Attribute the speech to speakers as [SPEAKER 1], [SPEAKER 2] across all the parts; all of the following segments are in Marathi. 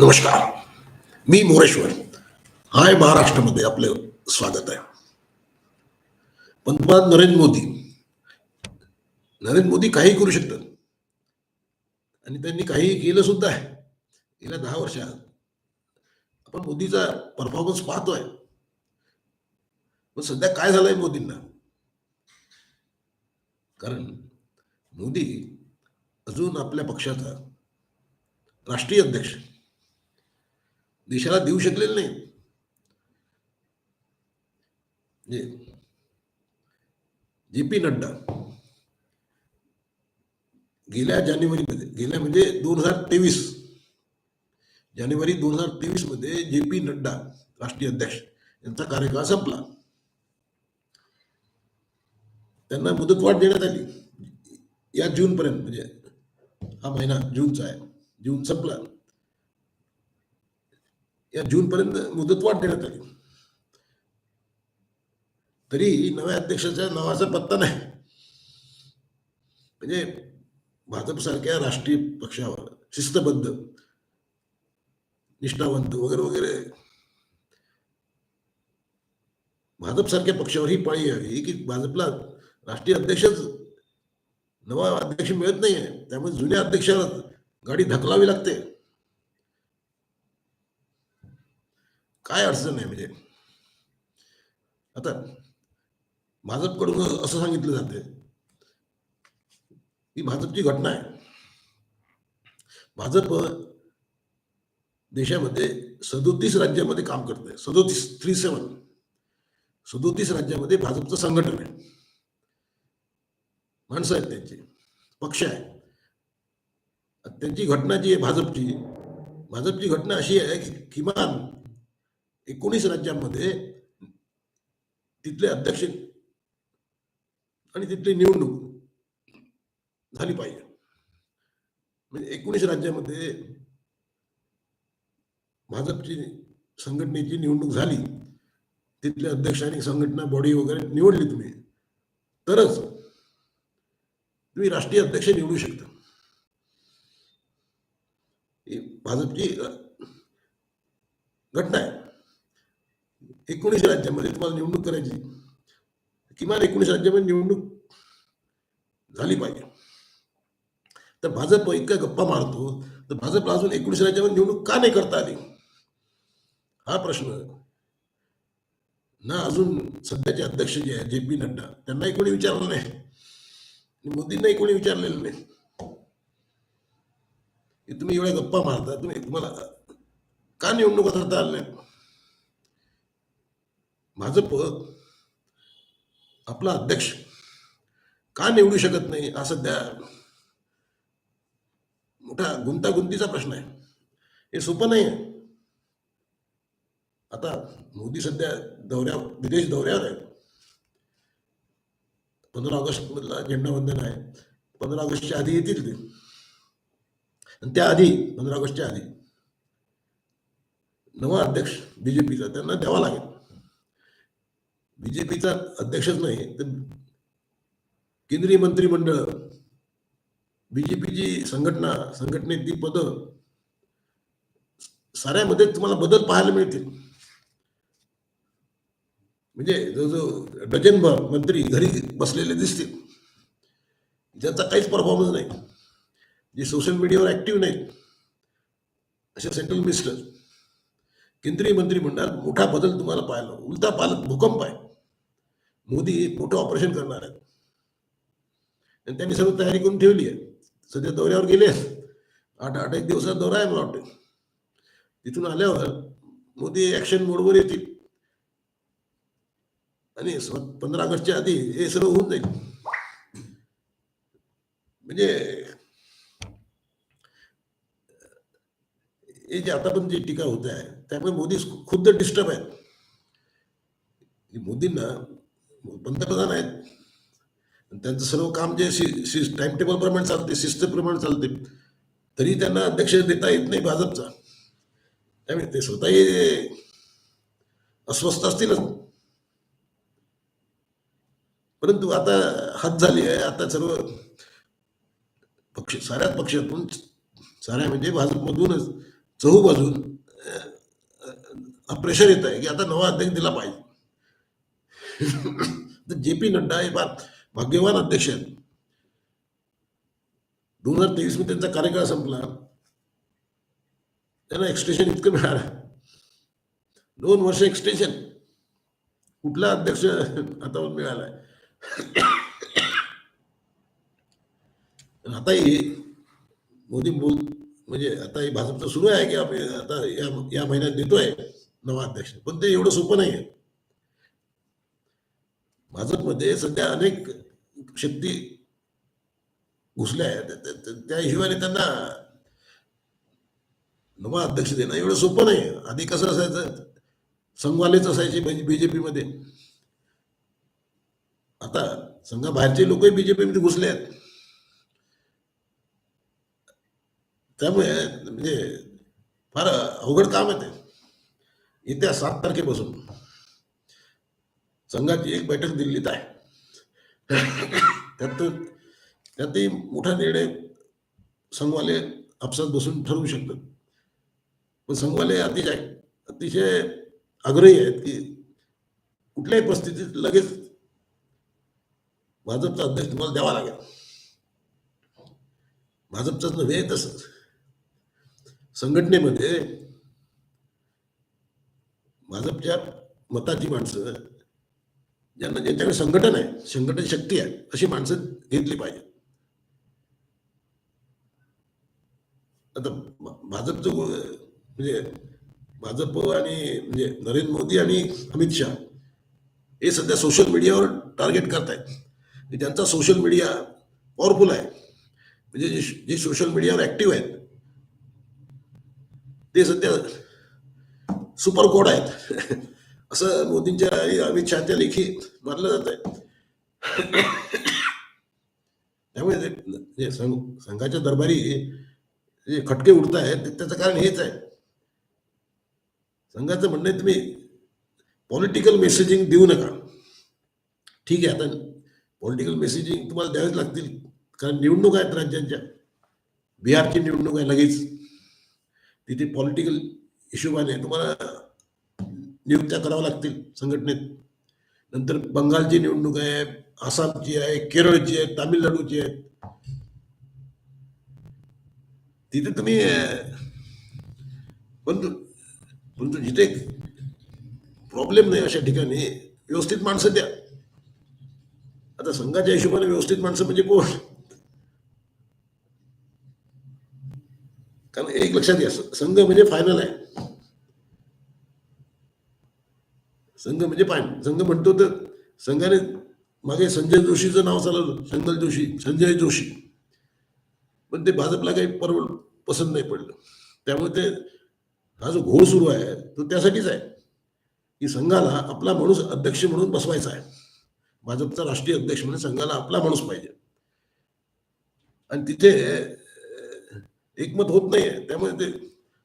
[SPEAKER 1] नमस्कार. मी मोरेश्वर. हाय महाराष्ट्रामध्ये आपलं स्वागत आहे. पंतप्रधान नरेंद्र मोदी. नरेंद्र मोदी काही करू शकतात. आणि त्यांनी काही केलं सुद्धा आहे. गेल्या दहा वर्षात आपण मोदीचा परफॉर्मन्स पाहतोय. पण सध्या काय झालंय मोदींना? कारण मोदी अजून आपल्या पक्षाचा राष्ट्रीय अध्यक्ष. देशाला देऊ शकलेले नाही. म्हणजे जे पी नड्डा गेल्या जानेवारीमध्ये गेल्या म्हणजे दोन हजार तेवीस जानेवारी दोन हजार तेवीसमध्ये जे पी नड्डा राष्ट्रीय अध्यक्ष यांचा कार्यकाळ संपला. त्यांना मुदतवाढ देण्यात आली. या जून पर्यंत म्हणजे हा महिना जूनचा आहे जून संपला. या जूनपर्यंत मुदतवाढ देण्यात आली. तरी नव्या अध्यक्षाच्या नावाचा पत्ता नाही. म्हणजे भाजप सारख्या राष्ट्रीय पक्षावर शिस्तबद्ध निष्ठावंत वगैरे वगैरे भाजप सारख्या पक्षावर ही पाळी यावी की भाजपला राष्ट्रीय अध्यक्षच नवा अध्यक्ष मिळत नाहीये. त्यामुळे जुन्या अध्यक्षाला गाडी धकलावी लागते. काय अडचण आहे म्हणजे. आता भाजपकडून असं सांगितलं जाते ही भाजपची घटना आहे. भाजप देशामध्ये सदोतीस राज्यामध्ये काम करते सदोतीस थ्री सेवन सदोतीस राज्यामध्ये भाजपचं संघटन आहे. माणसं आहेत त्यांची पक्ष आहे. त्यांची घटना जी आहे भाजपची भाजपची घटना अशी आहे की किमान एकोणीस राज्यांमध्ये तिथले अध्यक्ष आणि तिथली निवडणूक झाली पाहिजे. म्हणजे एकोणीस राज्यामध्ये भाजपची संघटनेची निवडणूक झाली तिथले अध्यक्ष आणि संघटना बॉडी वगैरे निवडली तुम्ही तरच तुम्ही राष्ट्रीय अध्यक्ष निवडू शकता. भाजपची घटना आहे. एकोणीस राज्यामध्ये तुम्हाला निवडणूक करायची किमान एकोणीस राज्यामध्ये निवडणूक झाली पाहिजे. तर भाजप इतका गप्पा मारतो तर भाजपला अजून एकोणीस राज्यामध्ये निवडणूक का नाही करता आली? हा प्रश्न ना अजून सध्याचे अध्यक्ष जे आहे जे पी नड्डा त्यांनाही कोणी विचारलं नाही. मोदींनाही कोणी विचारलेलं नाही. तुम्ही एवढ्या गप्पा मारता तुम्ही तुम्हाला का निवडणूक करता आल्या? भाजप आपला अध्यक्ष का निवडू शकत नाही हा सध्या मोठा गुंतागुंतीचा प्रश्न आहे. हे सोपं नाही आहे. आता मोदी सध्या दौऱ्या विदेश दौऱ्यावर आहे पंधरा ऑगस्ट मधला झेंडावंदन आहे. पंधरा ऑगस्टच्या आधी येतील ते. आणि त्याआधी पंधरा ऑगस्टच्या आधी नवा अध्यक्ष बीजेपीचा त्यांना द्यावा लागेल. बीजेपीचा अध्यक्षच नाही तर केंद्रीय मंत्रिमंडळ बीजेपीची संघटना संघटनेतली पदं साऱ्यामध्ये तुम्हाला बदल पाहायला मिळतील. म्हणजे जो जो डझनभर मंत्री घरी बसलेले दिसतील. ज्यांचा काहीच परफॉर्मन्स नाही. जे सोशल मीडियावर ऍक्टिव्ह नाहीत. असे सेंट्रल मिनिस्टर. केंद्रीय मंत्रिमंडळात मोठा बदल तुम्हाला पाहायला उलटा पालक भूकंप आहे. मोदी एक मोठं ऑपरेशन करणार आहेत. आणि त्यांनी सर्व तयारी करून ठेवली आहे. सध्या दौऱ्यावर गेले आठ आठ एक दिवसात दौरा आहे मला वाटतं. तिथून आल्यावर मोदी ऍक्शन मोडवर येतील. आणि पंधरा ऑगस्टच्या आधी हे सर्व होऊन जाईल. म्हणजे हे जे आता पण जी टीका होत आहे त्यामुळे मोदी खुद्द डिस्टर्ब आहेत. मोदींना पंतप्रधान आहेत. त्यांचं सर्व काम जे टाइम टेबल प्रमाणे चालते शिस्तप्रमाणे चालते तरी त्यांना अध्यक्ष देता येत नाही भाजपचा. त्यामुळे ते स्वतःही अस्वस्थ असतीलच. परंतु आता हात झाली आहे. आता सर्व पक्ष साऱ्याच पक्षातून साऱ्या म्हणजे भाजपमधूनच चहू बाजून प्रेशर येत आहे की आता नवा अध्यक्ष दिला पाहिजे. जे पी नड्डा हे फार भाग्यवान अध्यक्ष आहेत. दोन हजार तेवीसमध्ये त्यांचा कार्यकाळ संपला. त्यांना एक्सटेन्शन इतकं मिळालं. दोन वर्ष एक्सटेन्शन कुठला अध्यक्ष आता मिळालाय आता हे मोदी बोल म्हणजे आता हे भाजपचं सुरू आहे की आपण आता या या महिन्यात देतोय नवा अध्यक्ष. पण ते एवढं सोपं नाही आहे भाजपमध्ये सध्या अनेक शक्ती घुसल्या आहेत. त्या- हिशोबाने त्यांना नवा अध्यक्ष देणं एवढं सोपं नाही. आधी कसं असायचं? संघवालेच असायचे बीजेपी मध्ये आता संघाबाहेरचे लोकही बीजेपी मध्ये घुसले आहेत. त्यामुळे म्हणजे फार अवघड काम आहे ते. येत्या सात तारखेपासून. संघाची एक बैठक दिल्लीत आहे. त्यात त्यातही मोठा निर्णय संघवाले आपसात बसून ठरवू शकतात. पण संघवाले अतिशय अतिशय आग्रही आहेत की कुठल्याही परिस्थितीत लगेच भाजपचा अध्यक्ष तुम्हाला द्यावा लागेल. भाजपचाच नव्हे तसंच संघटनेमध्ये भाजपच्या मताची माणसं ज्यांना म्हणजे ज्यांच्याकडे संघटन आहे संघटन शक्ती आहे अशी माणसं घेतली पाहिजे आता भा- भाजपचं म्हणजे भाजप आणि म्हणजे नरेंद्र मोदी आणि अमित शहा हे सध्या सोशल मीडियावर टार्गेट करतायत. आहेत त्यांचा सोशल मीडिया पॉवरफुल आहे म्हणजे जे जे सोशल मीडियावर ऍक्टिव्ह आहेत ते सध्या सुपर कोड आहेत. असं मोदींच्या आणि अमित शहाच्या लेखी मानलं जात आहे. त्यामुळे संघ संघाच्या दरबारी जे खटके उडत आहेत ते- त्याचं कारण हेच आहे. संघाचं म्हणणं आहे तुम्ही पॉलिटिकल मेसेजिंग देऊ नका. ठीक आहे आता पॉलिटिकल मेसेजिंग तुम्हाला द्यावेच लागतील कारण निवडणूक आहेत राज्यांच्या. बिहारची निवडणूक आहे लगेच. तिथे पॉलिटिकल हिशोबाने तुम्हाला नियुक्त्या कराव्या लागतील संघटनेत. नंतर बंगालची निवडणूक आहे आसामची आहे केरळची आहे तामिळनाडूची आहे. तिथे तुम्ही पण परंतु जिथे प्रॉब्लेम नाही अशा ठिकाणी व्यवस्थित माणसं द्या. आता संघाच्या हिशोबाने व्यवस्थित माणसं म्हणजे कोण? कारण एक लक्षात घ्या संघ म्हणजे फायनल आहे. संघ म्हणजे पाय संघ म्हणतो तर संघाने मागे संजय जोशीचं नाव चालवलं संगल जोशी संजय जोशी. पण ते भाजपला काही परव पसंत नाही पडलं. त्यामुळे ते हा जो घोळ सुरू आहे तो त्यासाठीच आहे. की संघाला आपला माणूस अध्यक्ष म्हणून बसवायचा आहे. भाजपचा राष्ट्रीय अध्यक्ष म्हणून संघाला आपला माणूस पाहिजे. आणि तिथे एकमत होत नाहीये. त्यामुळे ते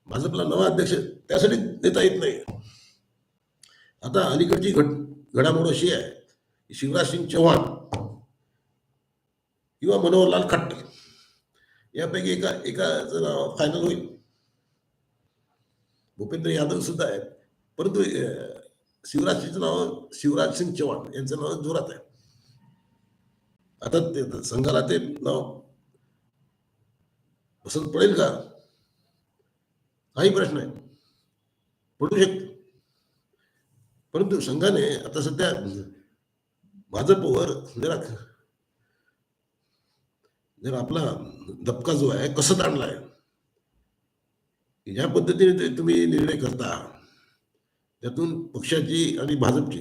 [SPEAKER 1] भाजपला नवा अध्यक्ष त्यासाठी देता येत नाही आता अलीकडची घट घडामोड अशी आहे शिवराज सिंग चौहान किंवा मनोहरलाल खट्टर यापैकी एका एकाचं नाव फायनल होईल. भूपेंद्र यादव सुद्धा आहेत परंतु शिवराज सिंगचं नाव शिवराज सिंग चौहान यांचं नाव जोरात आहे. आता ते संघाला ते नाव पसंत पडेल का? काही प्रश्न आहे. पडू शकते. परंतु संघाने आता सध्या भाजपवर जरा जर आपला धपका जो आहे कसं आणलाय. ज्या पद्धतीने तुम्ही निर्णय करता. त्यातून पक्षाची आणि भाजपची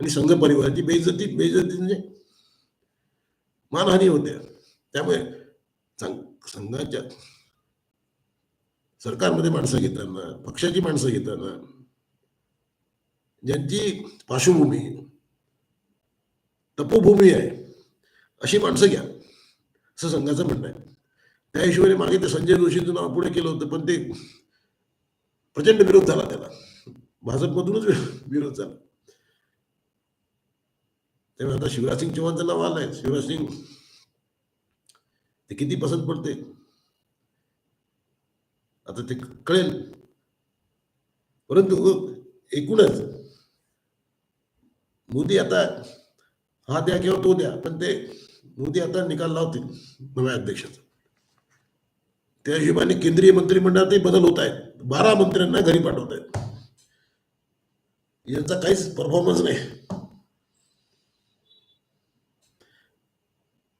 [SPEAKER 1] आणि संघ परिवाराची बेइज्जती बेइज्जती म्हणजे मानहानी होते. त्यामुळे संघ- संघाच्या सरकारमध्ये माणसं घेताना पक्षाची माणसं घेताना ज्यांची पार्श्वभूमी तपोभूमी आहे अशी माणसं घ्या. असं संघाचं म्हणणं आहे. त्या हिशोबाने मागे ते संजय जोशींचं नाव पुढे केलं होतं पण ते प्रचंड विरोध झाला त्याला. भाजपमधूनच विरोध झाला. त्यामुळे आता शिवराज सिंग चौहानचं नाव आलंय. शिवराज सिंग ते किती पसंत पडते आता ते कळेल. परंतु एकूणच मोदी आता हा द्या किंवा तो द्या पण ते मोदी आता निकाल लावतील नव्या अध्यक्षाचा. त्या हिशोबाने केंद्रीय मंत्रिमंडळातही बदल होत आहेत. बारा मंत्र्यांना घरी पाठवत आहेत. यांचा काहीच परफॉर्मन्स नाही.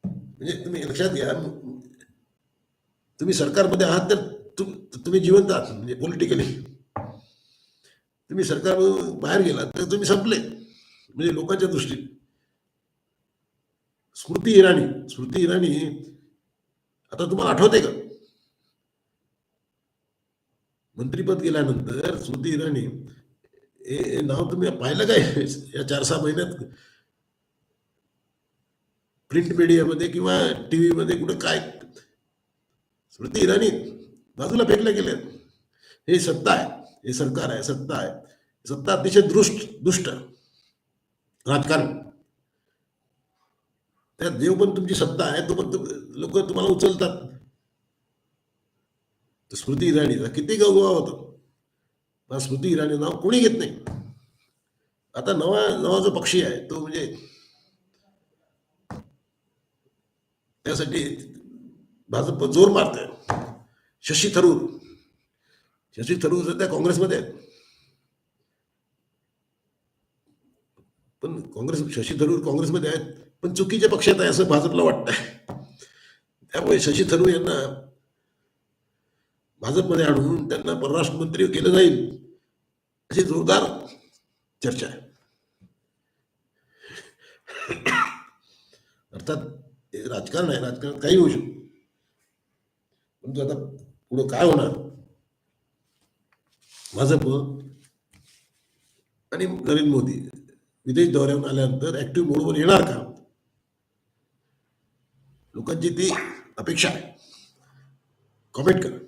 [SPEAKER 1] म्हणजे तुम्ही लक्षात घ्या तुम्ही सरकारमध्ये आहात तर तुम्ही जिवंत आहात म्हणजे पॉलिटिकली तुम्ही सरकार बाहेर गेलात तर तुम्ही संपले. म्हणजे लोकांच्या दृष्टीने स्मृती इराणी स्मृती इराणी आता तुम्हाला आठवते का? मंत्रीपद गेल्यानंतर स्मृती इराणी हे हे नाव तुम्ही पाहिलं काय? या चार सहा महिन्यात? प्रिंट मीडियामध्ये किंवा टी व्हीमध्ये कुठं काय? स्मृती इराणी बाजूला फेकल्या गेल्या. हे सत्ता आहे हे सरकार आहे सत्ता आहे. सत्ता अतिशय दृष्ट दुष्ट. राजकारण. त्यात देव पण तुमची सत्ता आहे तो पण लोक तुम्हाला उचलतात. स्मृती इराणीचा किती गौगवा होता. स्मृती इराणी नाव कोणी घेत नाही. आता नवा नवा जो पक्षी आहे तो म्हणजे त्यासाठी भाजप जोर मारत आहे शशी थरूर. शशी थरूर सध्या काँग्रेसमध्ये आहेत पण काँग्रेस शशी थरूर काँग्रेसमध्ये आहेत पण चुकीच्या पक्षात आहे असं भाजपला वाटतंय. त्यामुळे शशी थरूर यांना भाजपमध्ये आणून त्यांना परराष्ट्र मंत्री केलं जाईल अशी जोरदार चर्चा आहे. अर्थात हे राजकारण आहे राजकारण काही होऊ शकतो परंतु आता पुढं काय होणार? भाजप आणि नरेंद्र मोदी विदेश दौऱ्यावर आल्यानंतर ऍक्टिव्ह मोडवर येणार का? लोकांची ती अपेक्षा आहे. कॉमेंट करा.